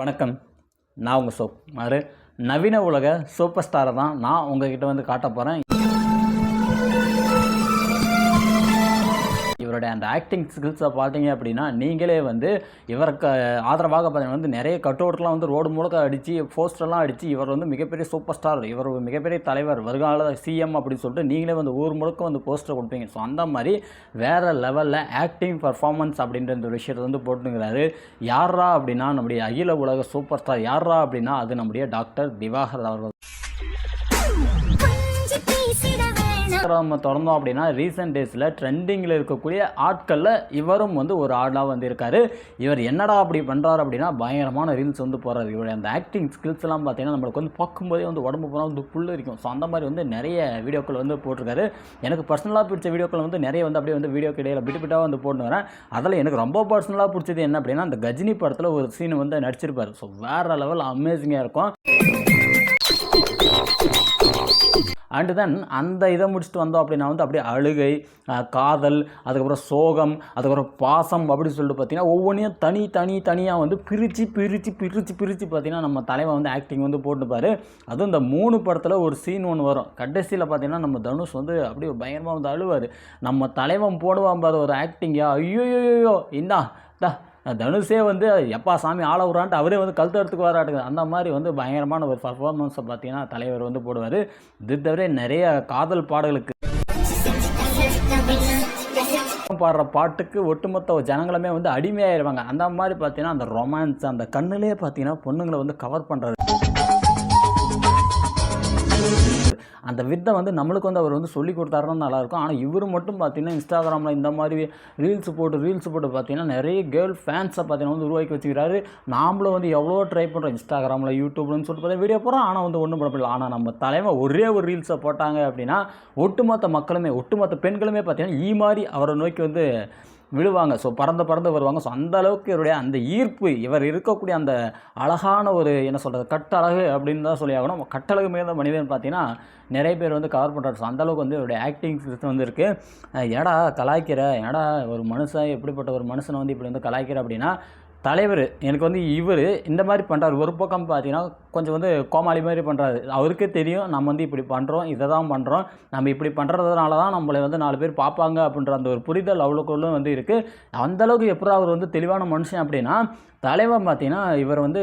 வணக்கம். நான் உங்கள் சோப் மாறு நவீன உலக சூப்பர் ஸ்டாரை தான் நான் உங்ககிட்ட வந்து காட்ட போகிறேன் அந்த ஆக்டிங் ஸ்கில்ஸை பார்த்தீங்க அப்படின்னா நீங்களே வந்து இவருக்கு ஆதரவாக பார்த்தீங்கன்னா வந்து நிறைய கட்டவுட்லாம் வந்து ரோடு முழுக்க அடித்து போஸ்டர்லாம் அடித்து இவர் வந்து மிகப்பெரிய சூப்பர் ஸ்டார் இவர் மிகப்பெரிய தலைவர் வருங்கால சிஎம் அப்படின்னு சொல்லிட்டு நீங்களே வந்து ஊர் முழுக்க வந்து போஸ்டர் கொடுப்பீங்க. ஸோ அந்த மாதிரி வேறு லெவலில் ஆக்டிங் பர்ஃபார்மன்ஸ் அப்படின்ற இந்த விஷயத்தை வந்து போட்டுங்கிறாரு. யாரா அப்படின்னா நம்முடைய அகில உலக சூப்பர் ஸ்டார் யாரா அப்படின்னா அது நம்முடைய டாக்டர் திவாகர் அவர்கள். இன்ஸ்டாகிராம் திறந்தோம் அப்படின்னா ரீசெண்ட் டேஸில் ட்ரெண்டிங்கில் இருக்கக்கூடிய ஆட்களில் இவரும் வந்து ஒரு ஆளாக வந்து இருக்கார் இவர் என்னடா அப்படி பண்ணுறாரு அப்படின்னா பயங்கரமான ரீல்ஸ் வந்து போகிறாரு இவருடைய அந்த ஆக்டிங் ஸ்கில்ஸ்லாம் பார்த்தீங்கன்னா நம்மளுக்கு வந்து பார்க்கும்போதே வந்து உடம்பு போனால் வந்து புல் இருக்கும். ஸோ அந்த மாதிரி வந்து நிறைய வீடியோக்கள் வந்து போட்டிருக்காரு. எனக்கு பர்சனலாக பிடிச்ச வீடியோக்கள் வந்து நிறைய வந்து அப்படியே வந்து வீடியோ இடையில பிட்டு பிட்டாக வந்து போட்டு வரேன். அதில் எனக்கு ரொம்ப பர்சனலாக பிடிச்சது என்ன அப்படின்னா அந்த கஜினி படத்தில் ஒரு சீன் வந்து நடிச்சிருப்பார். ஸோ வேறு லெவல் அமேசிங்காக இருக்கும். அண்டு தென் அந்த இதை முடிச்சுட்டு வந்தோம் அப்படின்னா வந்து அப்படியே அழுகை காதல் அதுக்கப்புறம் சோகம் அதுக்கப்புறம் பாசம் அப்படின்னு சொல்லிட்டு பார்த்தீங்கன்னா ஒவ்வொன்றையும் தனி தனி தனியாக வந்து பிரித்து பிரித்து பிரித்து பிரித்து பார்த்தீங்கன்னா நம்ம தலைவன் வந்து ஆக்டிங் வந்து போட்டுப்பார் அதுவும் இந்த மூணு படத்தில் ஒரு சீன் ஒன்று வரும். கடைசியில் பார்த்தீங்கன்னா நம்ம தனுஷ் வந்து அப்படியே பயங்கரமாக வந்து அழுவார். நம்ம தலைவன் போடுவான் பாரு ஒரு ஆக்டிங்கா ஐயோ இந்தா தா தனுஷே வந்து எப்பா சாமி ஆள விட்றான்ட்டு அவரே வந்து கழுத்து வராட்டுங்க. அந்த மாதிரி வந்து பயங்கரமான ஒரு பர்ஃபார்மன்ஸை பார்த்தீங்கன்னா தலைவர் வந்து போடுவார். இது தவிர நிறைய காதல் பாடல்களுக்கு பாடுற பாட்டுக்கு ஒட்டுமொத்த ஜனங்களுமே வந்து அடிமையாயிருவாங்க. அந்த மாதிரி பார்த்தீங்கன்னா அந்த ரொமான்ஸ் அந்த கண்ணுலேயே பார்த்தீங்கன்னா பொண்ணுங்களை வந்து கவர் பண்ணுறது அந்த வித்தை வந்து நம்மளுக்கு வந்து அவர் வந்து சொல்லி கொடுத்தாருன்னா நல்லாயிருக்கும். ஆனால் இவர் மட்டும் பார்த்தீங்கன்னா இன்ஸ்டாகிராமில் இந்த மாதிரி ரீல்ஸ் போட்டு ரீல்ஸ் போட்டு பார்த்தீங்கன்னா நிறைய கேர்ள் ஃபேன்ஸை பார்த்தீங்கன்னா வந்து உருவாக்கி வச்சுக்கிறாரு. நாமளும் வந்து எவ்வளோ ட்ரை பண்ணுறோம் இன்ஸ்டாகிராமில் யூடியூப்லன்னு சொல்லிட்டு பார்த்தா வீடியோ போகிறோம் ஆனால் வந்து ஒன்றும் பண்ண முடியல. ஆனால் நம்ம தலைமை ஒரே ஒரு ரீல்ஸை போட்டாங்க அப்படின்னா ஒட்டுமொத்த மக்களுமே ஒட்டுமொத்த பெண்களுமே பார்த்தீங்கன்னா ஈ மாதிரி அவரை நோக்கி வந்து விழுவாங்க. ஸோ பறந்து பறந்து வருவாங்க. ஸோ அந்த அளவுக்கு இவருடைய அந்த ஈர்ப்பு இவர் இருக்கக்கூடிய அந்த அழகான ஒரு என்ன சொல்கிறது கட்டழகு அப்படின்னு தான் சொல்லி ஆகணும் கட்டழகு மிகுந்த மனிதன் பார்த்தீங்கன்னா நிறைய பேர் வந்து கவர் பண்ணுறாரு ஸோ அந்தளவுக்கு வந்து இவருடைய ஆக்டிங் சிஸ்டம் வந்து இருக்குது ஏடா கலாய்க்கிற ஏடா ஒரு மனுஷன் எப்படிப்பட்ட ஒரு மனுஷனை வந்து இப்படி வந்து கலாய்க்கிற அப்படின்னா தலைவர் எனக்கு வந்து இவர் இந்த மாதிரி பண்ணுறாரு ஒரு பக்கம் பார்த்தீங்கன்னா கொஞ்சம் வந்து கோமாளி மாதிரி பண்ணுறாரு அவருக்கே தெரியும் நம்ம வந்து இப்படி பண்ணுறோம் இதை தான் பண்ணுறோம் நம்ம இப்படி பண்ணுறதுனால தான் நம்மளை வந்து நாலு பேர் பார்ப்பாங்க அப்படின்ற அந்த ஒரு புரிதல் அவ்வளோக்குள்ள வந்து இருக்குது அந்தளவுக்கு எப்படி அவர் வந்து தெளிவான மனுஷன் அப்படின்னா தலைவன் பார்த்தீங்கன்னா இவர் வந்து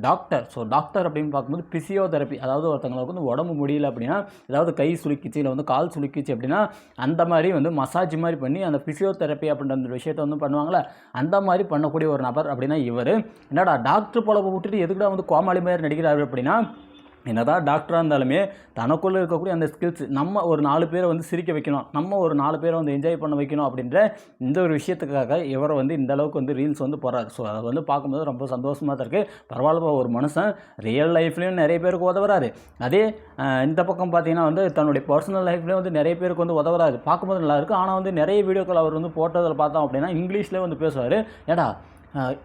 டாக்டர் ஸோ டாக்டர் அப்படின்னு பார்க்கும்போது பிசியோதெரப்பி அதாவது ஒருத்தங்களுக்கு வந்து உடம்பு முடியல அப்படின்னா ஏதாவது கை சுளுக்கிச்சு இல்லை வந்து கால் சுளுக்கிச்சு அப்படின்னா அந்த மாதிரி வந்து மசாஜ் மாதிரி பண்ணி அந்த பிசியோதெரப்பி அப்படின்ற அந்த விஷயத்தை வந்து பண்ணுவாங்களே அந்த மாதிரி பண்ணக்கூடிய ஒரு நபர் அப்படின்னா இவர். என்னடா டாக்டர் போல விட்டுட்டு எதுக்குடா வந்து கோமாளி மாதிரி நடிக்கிறாரு அப்படின்னா என்னதான் டாக்டராக இருந்தாலுமே தனக்குள்ளே இருக்கக்கூடிய அந்த ஸ்கில்ஸ் நம்ம ஒரு நாலு பேரை வந்து சிரிக்க வைக்கணும். நம்ம ஒரு நாலு பேரை வந்து என்ஜாய் பண்ண வைக்கணும் அப்படின்ற இந்த ஒரு விஷயத்துக்காக இவரை வந்து இந்த அளவுக்கு வந்து ரீல்ஸ் வந்து போகிறாரு ஸோ அதை வந்து பார்க்கும்போது ரொம்ப சந்தோஷமாக தான் இருக்குது பரவாயில்ல ஒரு மனுஷன் ரியல் லைஃப்லேயும் நிறைய பேருக்கு உதவுறாரு. அதே இந்த பக்கம் பார்த்தீங்கன்னா வந்து தன்னுடைய பர்சனல் லைஃப்லேயும் வந்து நிறைய பேருக்கு வந்து உதவுறாரு. பார்க்கும்போது நல்லாயிருக்கும் ஆனால் வந்து நிறைய வீடியோக்கள் அவர் வந்து போட்டதில் பார்த்தோம் அப்படின்னா இங்கிலீஷ்லேயே வந்து பேசுவார். ஏடா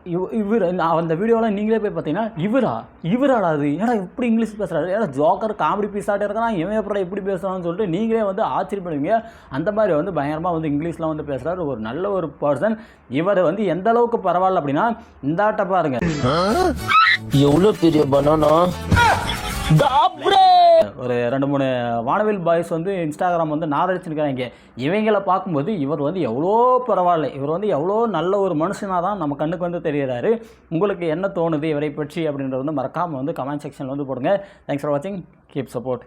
இவ- இவர் நான் அந்த வீடியோலாம் நீங்களே போய் பார்த்தீங்கன்னா இவரா? இவராடா அது ஏன்னா இப்படி இங்கிலீஷ் பேசுகிறாரு ஏன்னா ஜோக்கர் காமெடி பீஸாட்டு இருக்கான்? இவன் எப்படி இப்படி பேசுகிறான்னு சொல்லிட்டு நீங்களே வந்து ஆச்சரியப்படுவீங்க. அந்த மாதிரி வந்து பயங்கரமாக வந்து இங்கிலீஷ்லாம் வந்து பேசுகிறாரு ஒரு நல்ல ஒரு பர்சன் இவர் வந்து எந்த அளவுக்கு பரவாயில்ல அப்படின்னா இந்தாட்ட பாருங்க. எவ்வளவு பெரிய பனானா ஒரு ரெண்டு மூணு வானவில் பாய்ஸ் வந்து இன்ஸ்டாகிராம் வந்து நாரடிச்சுருக்காங்க. இவங்களை பார்க்கும்போது இவர் வந்து எவ்வளோ பரவாயில்ல. இவர் வந்து எவ்வளோ நல்ல ஒரு மனுஷனாக தான் நம்ம கண்ணுக்கு வந்து தெரிகிறாரு. உங்களுக்கு என்ன தோணுது? இவரை பற்றி அப்படின்றது வந்து மறக்காமல் வந்து கமெண்ட் செக்ஷனில் வந்து போடுங்க. தேங்க்ஸ் ஃபார் வாட்சிங் கீப் சப்போர்ட்